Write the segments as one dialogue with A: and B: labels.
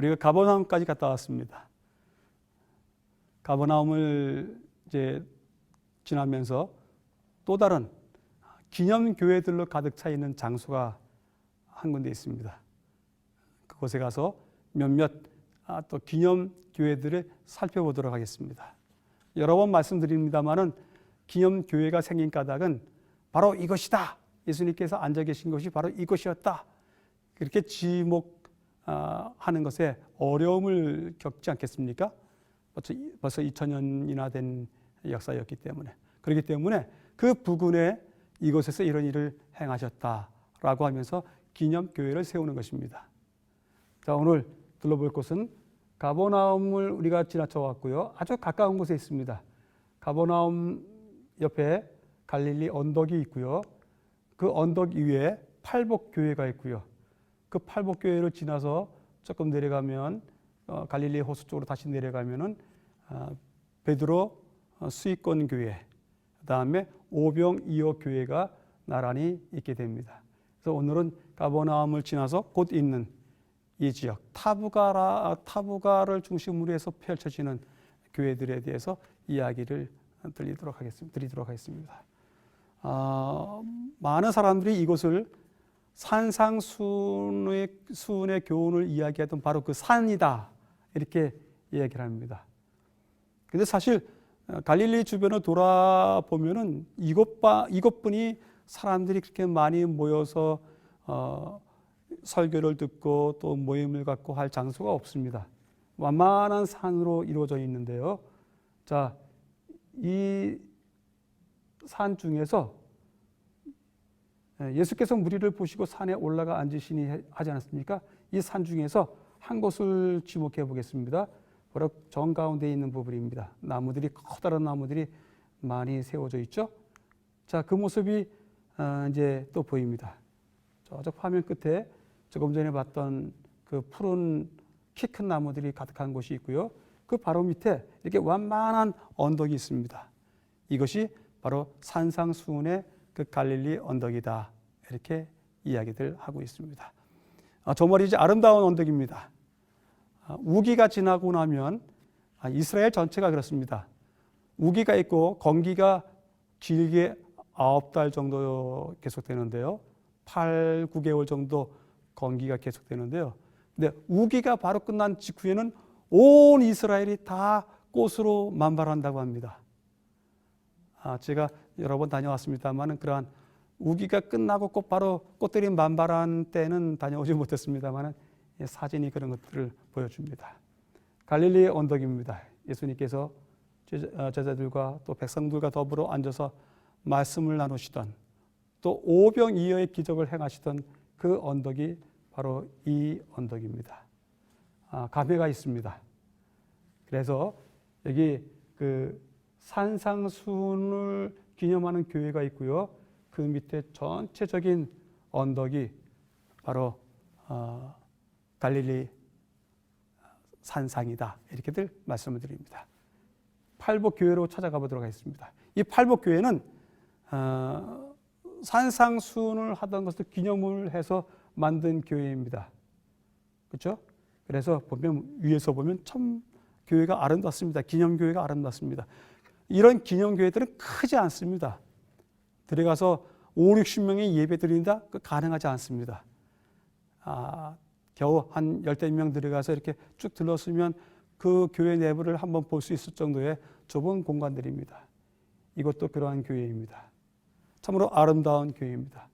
A: 우리가 가버나움까지 갔다 왔습니다. 가버나움을 이제 지나면서 또 다른 기념 교회들로 가득 차 있는 장소가 한 군데 있습니다. 그곳에 가서 몇몇 아, 또 기념 교회들을 살펴보도록 하겠습니다. 여러 번 말씀드립니다만은 기념 교회가 생긴 까닭은 바로 이것이다. 예수님께서 앉아 계신 것이 바로 이것이었다. 그렇게 지목 하는 것에 어려움을 겪지 않겠습니까? 벌써, 벌써 2000년이나 된 역사였기 때문에. 그렇기 때문에 그 부근에 이곳에서 이런 일을 행하셨다라고 하면서 기념교회를 세우는 것입니다. 자, 오늘 둘러볼 곳은 가버나움을 우리가 지나쳐 왔고요. 아주 가까운 곳에 있습니다. 가버나움 옆에 갈릴리 언덕이 있고요. 그 언덕 위에 팔복교회가 있고요. 그 팔복교회를 지나서 조금 내려가면 어, 갈릴리 호수 쪽으로 다시 내려가면은 어, 베드로 어, 수익권 교회, 그다음에 오병 이어 교회가 나란히 있게 됩니다. 그래서 오늘은 가버나움을 지나서 곧 있는 이 지역 타부가라 타부가를 중심으로 해서 펼쳐지는 교회들에 대해서 이야기를 드리도록 하겠습니다. 드리도록 하겠습니다. 어, 많은 사람들이 이곳을 산상수훈의 수훈의 교훈을 이야기하던 바로 그 산이다 이렇게 이야기를 합니다. 근데 사실 어, 갈릴리 주변을 돌아보면은 이것바 이것뿐이 사람들이 그렇게 많이 모여서 어, 설교를 듣고 또 모임을 갖고 할 장소가 없습니다. 완만한 산으로 이루어져 있는데요. 자, 이 산 중에서 예, 예수께서 무리를 보시고 산에 올라가 앉으시니 하지 않았습니까? 이 산 중에서 한 곳을 지목해 보겠습니다. 바로 정 가운데 있는 부분입니다. 나무들이 커다란 나무들이 많이 세워져 있죠. 자, 그 모습이 어, 이제 또 보입니다. 저쪽 화면 끝에 조금 전에 봤던 그 푸른 키 큰 나무들이 가득한 곳이 있고요. 그 바로 밑에 이렇게 완만한 언덕이 있습니다. 이것이 바로 산상수훈의 그 갈릴리 언덕이다. 이렇게 이야기들 하고 있습니다. 아, 저 머리 이제 아름다운 언덕입니다. 아, 우기가 지나고 나면 아, 이스라엘 전체가 그렇습니다. 우기가 있고 건기가 길게 아홉 달 정도 계속되는데요. 8, 9개월 정도 건기가 계속되는데요. 근데 우기가 바로 끝난 직후에는 온 이스라엘이 다 꽃으로 만발한다고 합니다. 아, 제가 여러 번 다녀왔습니다만은 그러한 우기가 끝나고 곧바로 꽃들이 만발한 때는 다녀오지 못했습니다만은 사진이 그런 것들을 보여줍니다. 갈릴리 언덕입니다. 예수님께서 어, 제자들과 또 백성들과 더불어 앉아서 말씀을 나누시던 또 오병이어의 기적을 행하시던 그 언덕이 바로 이 언덕입니다. 아, 감회가 있습니다. 그래서 여기 그 산상순을 기념하는 교회가 있고요. 그 밑에 전체적인 언덕이 바로 어, 갈릴리 산상이다. 이렇게들 말씀을 드립니다. 팔복 교회로 찾아가 보도록 하겠습니다. 이 팔복 교회는 어, 산상순을 하던 것을 기념을 해서 만든 교회입니다. 그렇죠? 그래서 보면 위에서 보면 참 교회가 아름답습니다. 기념 교회가 아름답습니다. 이런 기념 교회들은 크지 않습니다. 들어가서 5, 60명이 예배 드린다? 그 가능하지 않습니다. 아, 겨우 한 열댓 명 들어가서 이렇게 쭉 들렀으면 그 교회 내부를 한번 볼 수 있을 정도의 좁은 공간들입니다. 이것도 그러한 교회입니다. 참으로 아름다운 교회입니다.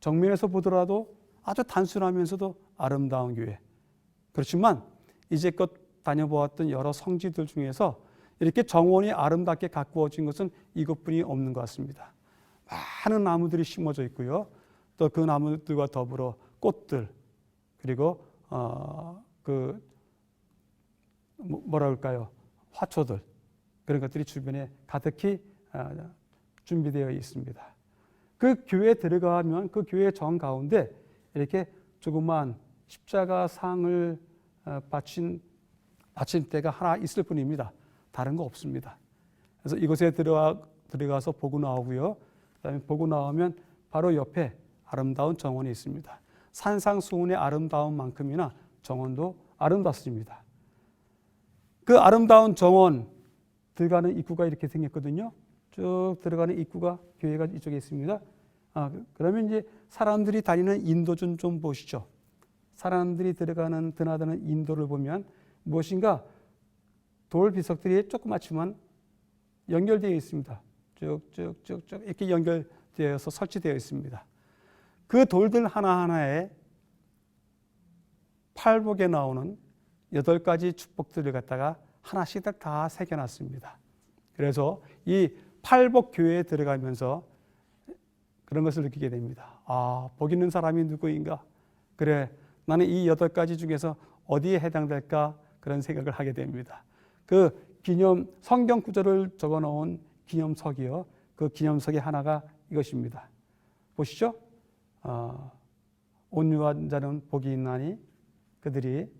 A: 정면에서 보더라도 아주 단순하면서도 아름다운 교회. 그렇지만 이제껏 다녀보았던 여러 성지들 중에서 이렇게 정원이 아름답게 가꾸어진 것은 이것뿐이 없는 것 같습니다. 많은 나무들이 심어져 있고요. 또 그 나무들과 더불어 꽃들 그리고 어, 그 뭐, 뭐라 그럴까요? 화초들 그런 것들이 주변에 가득히 어, 준비되어 있습니다. 그 교회에 들어가면 그 교회 정 가운데 이렇게 조그만 십자가 상을 어, 바친 받침대가 하나 있을 뿐입니다. 다른 거 없습니다. 그래서 이곳에 들어가, 들어가서 보고 나오고요. 그다음에 보고 나오면 바로 옆에 아름다운 정원이 있습니다. 산상수훈의 아름다움만큼이나 정원도 아름답습니다. 그 아름다운 정원 들어가는 입구가 이렇게 생겼거든요. 쭉 들어가는 입구가 교회가 이쪽에 있습니다. 아, 그러면 이제 사람들이 다니는 인도 좀, 좀 보시죠. 사람들이 들어가는 드나드는 인도를 보면 무엇인가 돌 비석들이 조그맣지만 연결되어 있습니다. 쭉쭉쭉쭉 이렇게 연결되어서 설치되어 있습니다. 그 돌들 하나하나에 팔복에 나오는 여덟 가지 축복들을 갖다가 하나씩 다 새겨놨습니다. 그래서 이 팔복 교회에 들어가면서 그런 것을 느끼게 됩니다. 아, 복 있는 사람이 누구인가? 그래, 나는 이 여덟 가지 중에서 어디에 해당될까? 그런 생각을 하게 됩니다. 그 기념 성경 구절을 적어 놓은 기념석이요. 그 기념석의 하나가 이것입니다. 보시죠. 어, 온유한 자는 복이 있나니 그들이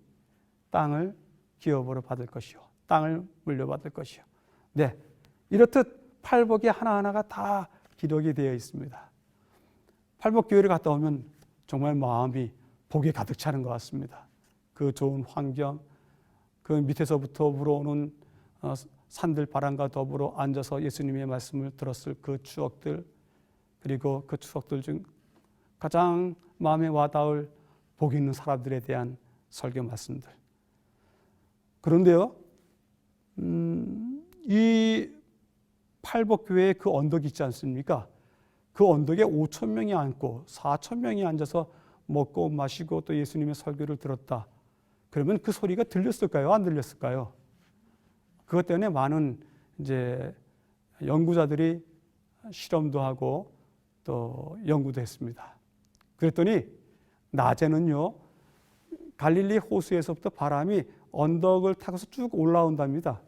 A: 땅을 기업으로 받을 것이요. 땅을 물려받을 것이요. 네. 이렇듯 팔복이 하나하나가 다 기록이 되어 있습니다. 팔복 교회를 갔다 오면 정말 마음이 복에 가득 차는 것 같습니다. 그 좋은 환경, 그 밑에서부터 불어오는 어, 산들 바람과 더불어 앉아서 예수님의 말씀을 들었을 그 추억들, 그리고 그 추억들 중 가장 마음에 와닿을 복 있는 사람들에 대한 설교 말씀들. 그런데요, 음, 이 팔복교회의 그 언덕이 있지 않습니까? 그 언덕에 5천 명이 앉고 4천 명이 앉아서 먹고 마시고 또 예수님의 설교를 들었다. 그러면 그 소리가 들렸을까요? 안 들렸을까요? 그것 때문에 많은 이제 연구자들이 실험도 하고 또 연구도 했습니다. 그랬더니 낮에는요 갈릴리 호수에서부터 바람이 언덕을 타고서 쭉 올라온답니다.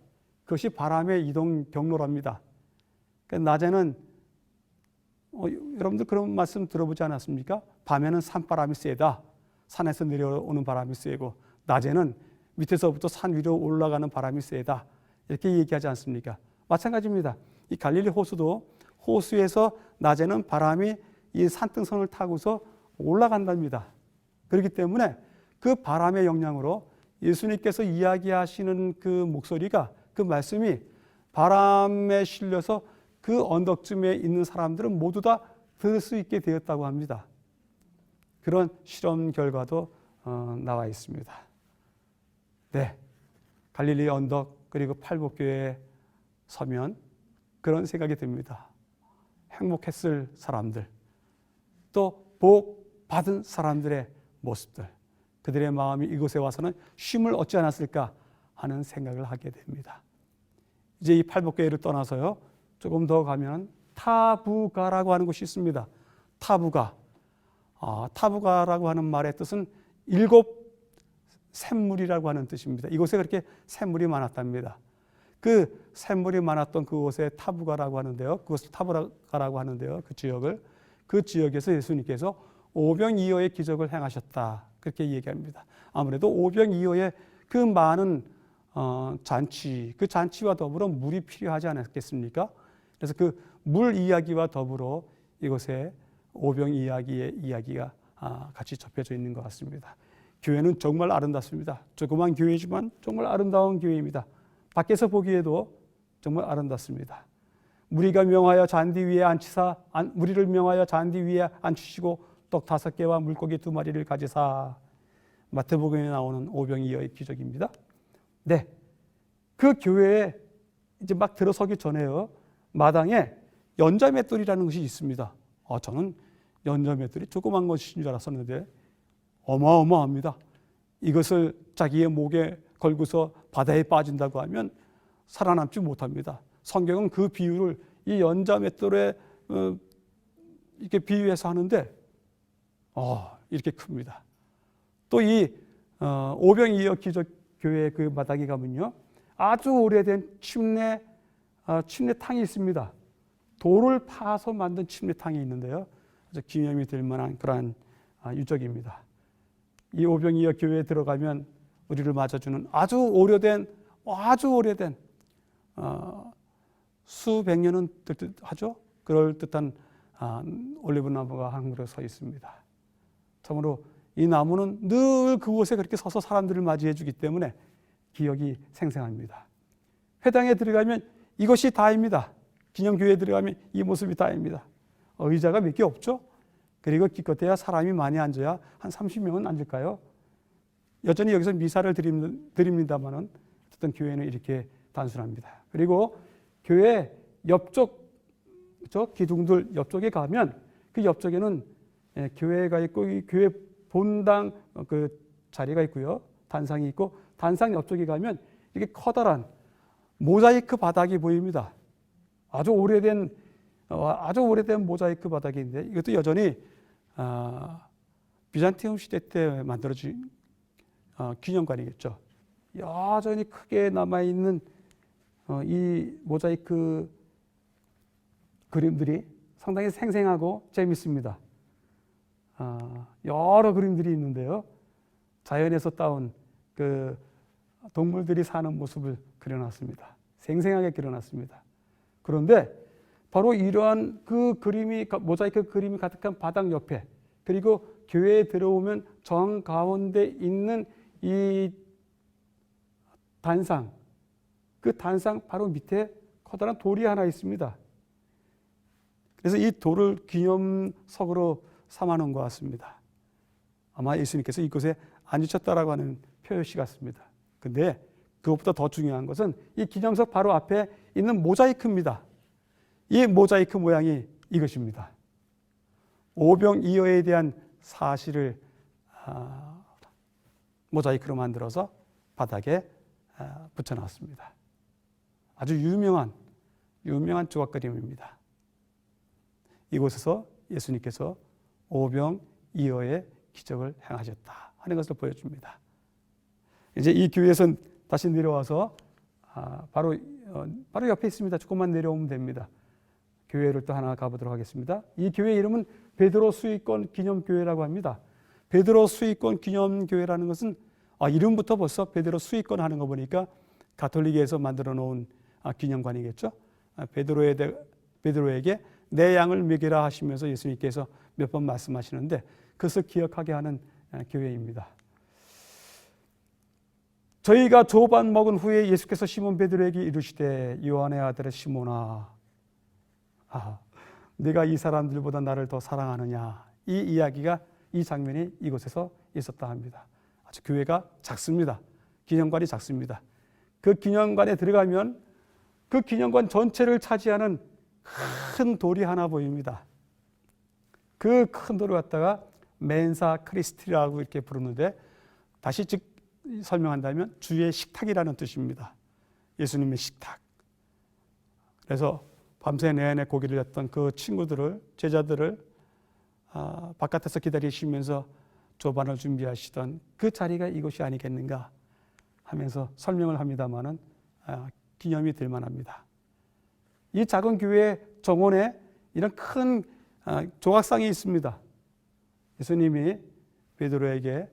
A: 그것이 바람의 이동 경로랍니다. 그러니까 낮에는 어, 여러분들 그런 말씀 들어보지 않았습니까? 밤에는 산바람이 세다. 산에서 내려오는 바람이 세고 낮에는 밑에서부터 산 위로 올라가는 바람이 세다. 이렇게 얘기하지 않습니까? 마찬가지입니다. 이 갈릴리 호수도 호수에서 낮에는 바람이 이 산등선을 타고서 올라간답니다. 그렇기 때문에 그 바람의 영향으로 예수님께서 이야기하시는 그 목소리가 그 말씀이 바람에 실려서 그 언덕쯤에 있는 사람들은 모두 다 들을 수 있게 되었다고 합니다. 그런 실험 결과도 어, 나와 있습니다. 네. 갈릴리 언덕 그리고 팔복교에 서면 그런 생각이 듭니다. 행복했을 사람들, 또 복 받은 사람들의 모습들, 그들의 마음이 이곳에 와서는 쉼을 얻지 않았을까 하는 생각을 하게 됩니다. 이제 이 팔복교회를 떠나서요, 조금 더 가면 타부가라고 하는 곳이 있습니다. 타부가. 아, 타부가라고 하는 말의 뜻은 일곱 샘물이라고 하는 뜻입니다. 이곳에 그렇게 샘물이 많았답니다. 그 샘물이 많았던 그곳에 타부가라고 하는데요. 그것을 타부가라고 하는데요. 그 지역을 그 지역에서 예수님께서 오병이어의 기적을 행하셨다. 그렇게 얘기합니다. 아무래도 오병이어의 그 많은 어, 잔치, 그 잔치와 더불어 물이 필요하지 않았겠습니까? 그래서 그 물 이야기와 더불어 이곳에 오병 이야기의 이야기가 아, 같이 접혀져 있는 것 같습니다. 교회는 정말 아름답습니다. 조그만 교회지만 정말 아름다운 교회입니다. 밖에서 보기에도 정말 아름답습니다. 무리가 명하여 잔디 위에 앉히사 무리를 명하여 잔디 위에 앉히시고 떡 다섯 개와 물고기 두 마리를 가지사 마태복음에 나오는 오병이어의 기적입니다. 네, 그 교회에 이제 막 들어서기 전에요 마당에 연자맷돌이라는 것이 있습니다. 아, 저는 연자맷돌이 조그만 것인 줄 알았었는데 어마어마합니다. 이것을 자기의 목에 걸고서 바다에 빠진다고 하면 살아남지 못합니다. 성경은 그 비유를 이 연자 맷돌에 어, 이렇게 비유해서 하는데 어, 이렇게 큽니다. 또이 어, 오병이어 기적 교회 그 마당에 가면요 아주 오래된 침례 어, 침례탕이 있습니다. 돌을 파서 만든 침례탕이 있는데요. 아주 기념이 될 만한 그러한 아, 유적입니다. 이 오병이어 교회에 들어가면 우리를 맞아주는 아주 오래된 아주 오래된 어, 수백 년은 뜻하죠. 그럴 듯한 아, 올리브 나무가 한 그루 서 있습니다. 참으로 이 나무는 늘 그곳에 그렇게 서서 사람들을 맞이해 주기 때문에 기억이 생생합니다. 회당에 들어가면 이것이 다입니다. 기념교회에 들어가면 이 모습이 다입니다. 어, 의자가 몇 개 없죠? 그리고 기껏해야 사람이 많이 앉아야 한 30명은 앉을까요? 여전히 여기서 미사를 드립니다만은 어떤 교회는 이렇게 단순합니다. 그리고 교회 옆쪽 저 기둥들 옆쪽에 가면 그 옆쪽에는 예, 교회가 있고 이 교회 본당 어, 그 자리가 있고요. 단상이 있고 단상 옆쪽에 가면 이렇게 커다란 모자이크 바닥이 보입니다. 아주 오래된 어, 아주 오래된 모자이크 바닥인데 이것도 여전히 아, 비잔티움 시대 때 만들어진 어, 기념관이겠죠. 여전히 크게 남아 있는 어, 이 모자이크 그림들이 상당히 생생하고 재밌습니다. 아, 여러 그림들이 있는데요. 자연에서 따온 그 동물들이 사는 모습을 그려놨습니다. 생생하게 그려놨습니다. 그런데 바로 이러한 그 그림이 모자이크 그림이 가득한 바닥 옆에 그리고 교회에 들어오면 정 가운데 있는 이 단상 그 단상 바로 밑에 커다란 돌이 하나 있습니다. 그래서 이 돌을 기념석으로 삼아 놓은 것 같습니다. 아마 예수님께서 이곳에 앉으셨다라고 하는 표시 같습니다. 근데 그것보다 더 중요한 것은 이 기념석 바로 앞에 있는 모자이크입니다. 이 모자이크 모양이 이것입니다. 오병이어에 대한 사실을 아, 모자이크로 만들어서 바닥에 아, 붙여놨습니다. 아주 유명한 유명한 조각 그림입니다. 이곳에서 예수님께서 오병이어의 기적을 행하셨다 하는 것을 보여줍니다. 이제 이 교회에서 다시 내려와서 아, 바로 어, 바로 옆에 있습니다. 조금만 내려오면 됩니다. 교회를 또 하나 가보도록 하겠습니다. 이 교회 이름은 베드로 수익권 기념교회라고 합니다. 베드로 수익권 기념교회라는 것은 아, 이름부터 벌써 베드로 수익권 하는 거 보니까 가톨릭에서 만들어 놓은 아, 기념관이겠죠. 아, 베드로에 대, 베드로에게 내 양을 먹이라 하시면서 예수님께서 몇 번 말씀하시는데 그것을 기억하게 하는 아, 교회입니다. 저희가 조반 먹은 후에 예수께서 시몬 베드로에게 이르시되 요한의 아들 시몬아 아, 네가 이 사람들보다 나를 더 사랑하느냐 이 이야기가 이 장면이 이곳에서 있었다 합니다. 아주 교회가 작습니다. 기념관이 작습니다. 그 기념관에 들어가면 그 기념관 전체를 차지하는 큰 돌이 하나 보입니다. 그 큰 돌을 갖다가 멘사 크리스티라고 이렇게 부르는데 다시 즉 설명한다면 주의 식탁이라는 뜻입니다. 예수님의 식탁. 그래서 밤새 내내 고기를 했던 그 친구들을 제자들을 아, 바깥에서 기다리시면서 조반을 준비하시던 그 자리가 이곳이 아니겠는가 하면서 설명을 합니다만은 아, 기념이 될 만합니다. 이 작은 교회 정원에 이런 큰 아, 조각상이 있습니다. 예수님이 베드로에게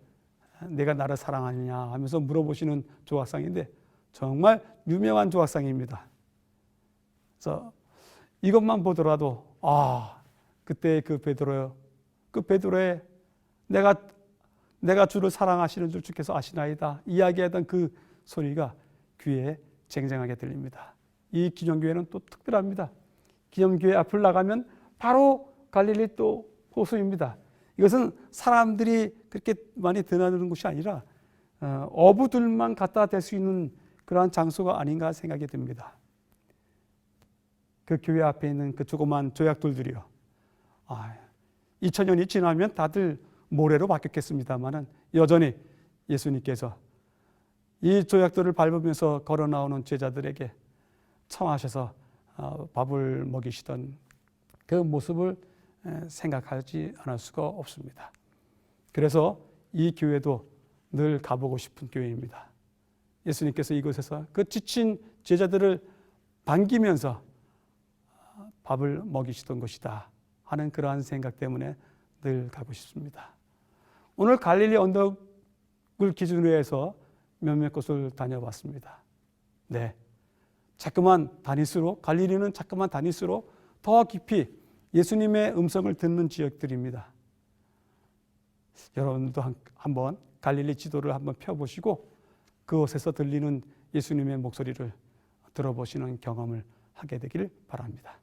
A: 내가 나를 사랑하느냐 하면서 물어보시는 조각상인데 정말 유명한 조각상입니다. 그래서 이것만 보더라도 아 그때 그 베드로요 그 베드로의 내가 내가 주를 사랑하시는 줄 주께서 아시나이다 이야기하던 그 소리가 귀에 쟁쟁하게 들립니다. 이 기념교회는 또 특별합니다. 기념교회 앞을 나가면 바로 갈릴리 또 호수입니다. 이것은 사람들이 그렇게 많이 드나드는 곳이 아니라 어, 어부들만 갖다 댈 수 있는 그러한 장소가 아닌가 생각이 듭니다. 그 교회 앞에 있는 그 조그만 조약돌들이요. 아, 2000년이 지나면 다들 모래로 바뀌었겠습니다만은 여전히 예수님께서 이 조약돌을 밟으면서 걸어 나오는 제자들에게 청하셔서 어, 밥을 먹이시던 그 모습을 생각하지 않을 수가 없습니다. 그래서 이 교회도 늘 가보고 싶은 교회입니다. 예수님께서 이곳에서 그 지친 제자들을 반기면서 밥을 먹이시던 것이다 하는 그러한 생각 때문에 늘 가고 싶습니다. 오늘 갈릴리 언덕을 기준으로 해서 몇몇 곳을 다녀봤습니다. 네. 자꾸만 다닐수록, 갈릴리는 자꾸만 다닐수록 더 깊이 예수님의 음성을 듣는 지역들입니다. 여러분도 한, 한번 갈릴리 지도를 한번 펴보시고 그곳에서 들리는 예수님의 목소리를 들어보시는 경험을 하게 되길 바랍니다.